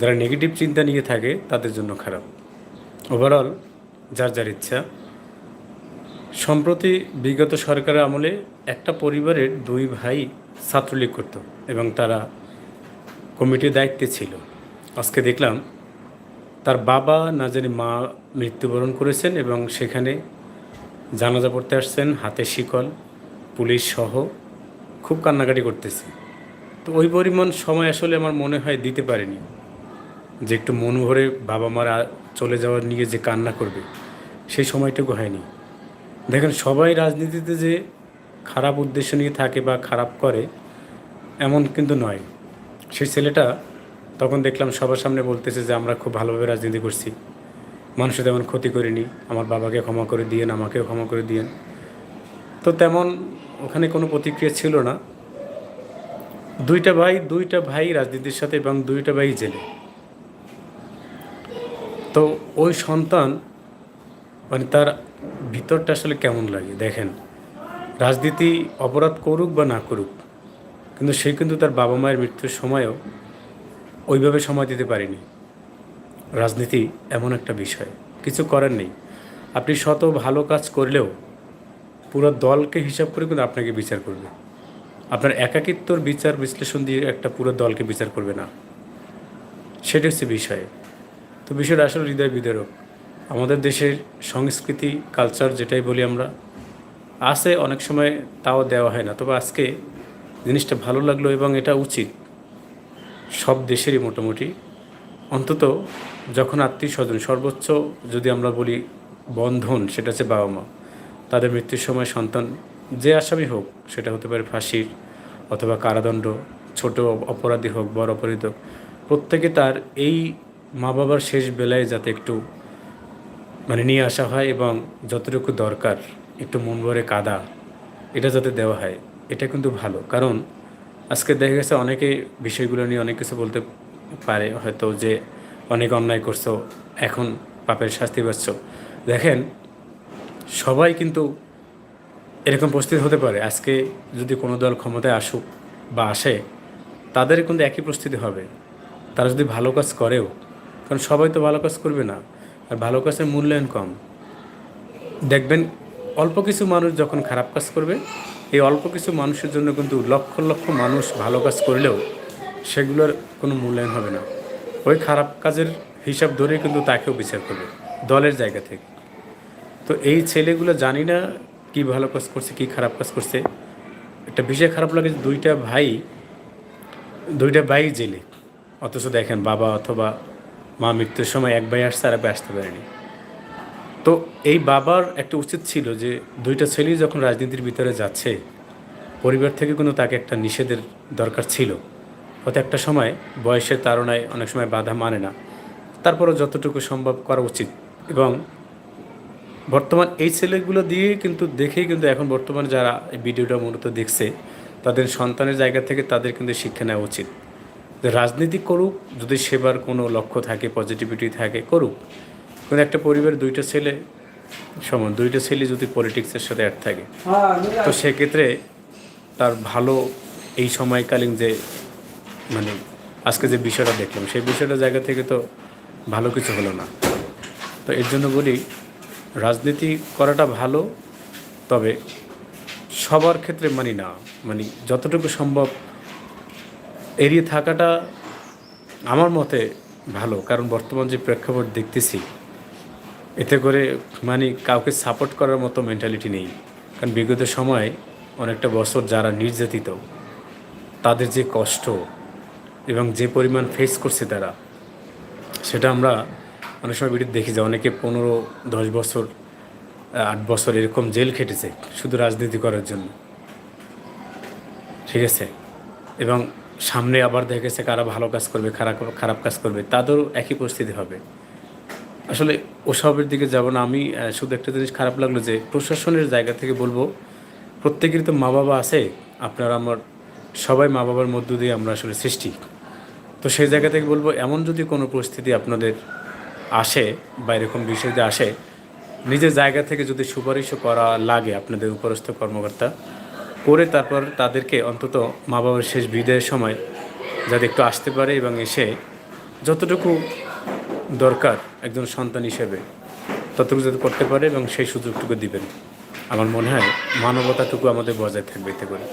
যারা নেগেটিভ চিন্তা নিয়ে থাকে, তাদের জন্য খারাপ। ওভারঅল যার যার ইচ্ছা, সম্প্রতি বিগত সরকারের আমলে একটা পরিবারের দুই ভাই ছাত্রলীগ করত এবং তারা কমিটির দায়িত্বে ছিল। আজকে দেখলাম, তার বাবা না জানি মা মৃত্যুবরণ করেছেন এবং সেখানে জানাজা পড়তে আসছেন, হাতে শিকল, পুলিশ সহ খুব কান্নাকাটি করতেছে। তো ওই পরিমাণ সময় আসলে আমার মনে হয় দিতে পারেনি। যে একটু মন ভরে বাবা মারা চলে যাওয়ার নিয়ে যে কান্না করবে, সেই সময়টুকু হয়নি। দেখেন, সবাই রাজনীতিতে যে খারাপ উদ্দেশ্য নিয়ে থাকে বা খারাপ করে, এমন কিন্তু নয়। সেই ছেলেটা তখন দেখলাম সবার সামনে বলতেছে যে, আমরা খুব ভালোভাবে রাজনীতি করছি। মানুষের তেমন ক্ষতি করিনি। আমার বাবাকে ক্ষমা করে দিয়েন, আমাকেও ক্ষমা করে দিয়েন। তো তেমন ওখানে কোনো প্রতিক্রিয়া ছিল না। দুইটা ভাই দুইটা ভাই রাজনীতির সাথে এবং দুইটা ভাই জেলে। তো ওই সন্তান মানে তার ভিতরটা আসলে কেমন লাগে? দেখেন, রাজনীতি অপরাধ করুক বা না করুক, কিন্তু সে কিন্তু তার বাবা মায়ের মৃত্যুর সময়ও ওইভাবে সময় দিতে পারেনি। রাজনীতি এমন একটা বিষয়, কিছু করার নেই। আপনি শত ভালো কাজ করলেও পুরো দলকে হিসাব করে কিন্তু আপনাকে বিচার করবে। আপনার একাকিত্বর বিচার বিশ্লেষণ দিয়ে একটা পুরো দলকে বিচার করবে না। সেটা হচ্ছে বিষয়। তো বিষয়টা আসলে হৃদয় বিদারক। আমাদের দেশের সংস্কৃতি কালচার যেটাই বলি আমরা, আছে অনেক সময় তাও দেওয়া হয় না। তবে আজকে জিনিসটা ভালো লাগল এবং এটা উচিত। সব দেশেরই মোটামুটি। অন্তত যখন আত্মীয় স্বজন সর্বোচ্চ যদি আমরা বলি বন্ধন, সেটা হচ্ছে বাবা মা। তাদের মৃত্যুর সময় সন্তান যে আসামি হোক, সেটা হতে পারে ফাঁসির অথবা কারাদণ্ড, ছোট অপরাধী হোক, বড় অপরাধী হোক, প্রত্যেকে তার এই মা বাবার শেষ বেলায় যাতে একটু মানে নিয়ে আসা হয় এবং যতটুকু দরকার, একটু মন ভরে কাদা, এটা যাতে দেওয়া হয়, এটা কিন্তু ভালো। কারণ আজকে দেখা গেছে অনেকে বিষয়গুলো নিয়ে অনেক কিছু বলতে পারে, হয়তো যে অনেক অন্যায় করছ, এখন পাপের শাস্তি পাচ্ছ। দেখেন, সবাই কিন্তু এরকম পরিস্থিতি হতে পারে। আজকে যদি কোনো দল ক্ষমতায় আসুক বা আসে, তাদের কিন্তু একই পরিস্থিতি হবে। তারা যদি ভালো কাজ করেও কারণ সবাই তো ভালো কাজ করবে না। আর ভালো কাজের মূল্যায়ন কম। দেখবেন অল্প কিছু মানুষ যখন খারাপ কাজ করবে, এই অল্প কিছু মানুষের জন্য কিন্তু লক্ষ লক্ষ মানুষ ভালো কাজ করলেও সেগুলোর কোনো মূল্যায়ন হবে না। ওই খারাপ কাজের হিসাব ধরেই কিন্তু তাকেও বিচার করবে দলের জায়গা থেকে। তো এই ছেলেগুলো জানি না কি ভালো কাজ করছে, কি খারাপ কাজ করছে। একটা বিষয় খারাপ লাগে দুইটা ভাই দুইটা ভাই জেলে। অথচ দেখেন বাবা অথবা মা মৃত্যুর সময় এক ভাই আসছে আর এক ভাই আসতে পারেনি। তো এই বাবার একটা উচিত ছিল যে দুইটা ছেলেই যখন রাজনীতির ভিতরে যাচ্ছে, পরিবার থেকে কোনো তাকে একটা নিষেধের দরকার ছিল। হয়তো একটা সময় বয়সের তাড়নায় অনেক সময় বাধা মানে না। তারপরও যতটুকু সম্ভব করা উচিত। এবং বর্তমান এই ছেলেগুলো দিয়ে কিন্তু দেখেই কিন্তু এখন বর্তমানে যারা এই ভিডিওটা মূলত দেখছে, তাদের সন্তানের জায়গা থেকে তাদের কিন্তু শিক্ষা নেওয়া উচিত। রাজনীতি করুক যদি সেবার কোনো লক্ষ্য থাকে পজিটিভিটি থাকে করুক। কিন্তু একটা পরিবারের দুইটা ছেলে সমান দুইটা ছেলে যদি পলিটিক্সের সাথে অ্যাড থাকে তো সেক্ষেত্রে তার ভালো এই সময়কালীন যে মানে আজকে যে বিষয়টা দেখলাম সেই বিষয়টা জায়গা থেকে তো ভালো কিছু হলো না। তো এর জন্য বলি রাজনীতি করাটা ভালো তবে সবার ক্ষেত্রে মানি না। মানে যতটুকু সম্ভব এড়িয়ে থাকাটা আমার মতে ভালো, কারণ বর্তমান যে প্রেক্ষাপট দেখতেছি, এতে করে মানে কাউকে সাপোর্ট করার মতো মেন্টালিটি নেই। কারণ বিগত সময়ে অনেকটা বছর যারা নির্যাতিত, তাদের যে কষ্ট এবং যে পরিমাণ ফেস করছে তারা, সেটা আমরা অনেক সময় ভিডিও দেখি যে অনেকে পনেরো, দশ বছর আট বছর এরকম জেল খেটেছে শুধু রাজনীতি করার জন্য। ঠিক আছে? এবং সামনে আবার দেখেছে কারা ভালো কাজ করবে খারাপ খারাপ কাজ করবে, তাদেরও একই পরিস্থিতি হবে। আসলে ওসবের দিকে যাব না, আমি শুধু একটা জিনিস খারাপ লাগল যে প্রশাসনের জায়গা থেকে বলব, প্রত্যেকেরই তো মা বাবা আছে, আপনার আমার, সবাই মা বাবার মধ্য দিয়ে আমরা আসলে সৃষ্টি। তো সেই জায়গা থেকে বলব, এমন যদি কোনো পরিস্থিতি আপনাদের আসে বা এরকম বিষয় আসে, নিজের জায়গা থেকে যদি সুপারিশও করা লাগে আপনাদের উপরস্থ কর্মকর্তা করে তারপর তাদেরকে অন্তত মা বাবার শেষ বিদায়ের সময় যাতে একটু আসতে পারে এবং এসে যতটুকু দরকার একজন সন্তান হিসেবে ততটুকু যাতে করতে পারে এবং সেই সুযোগটুকু দিবেন। আমার মনে হয় মানবতাটুকু আমাদের বজায় থাকবে এতে করে।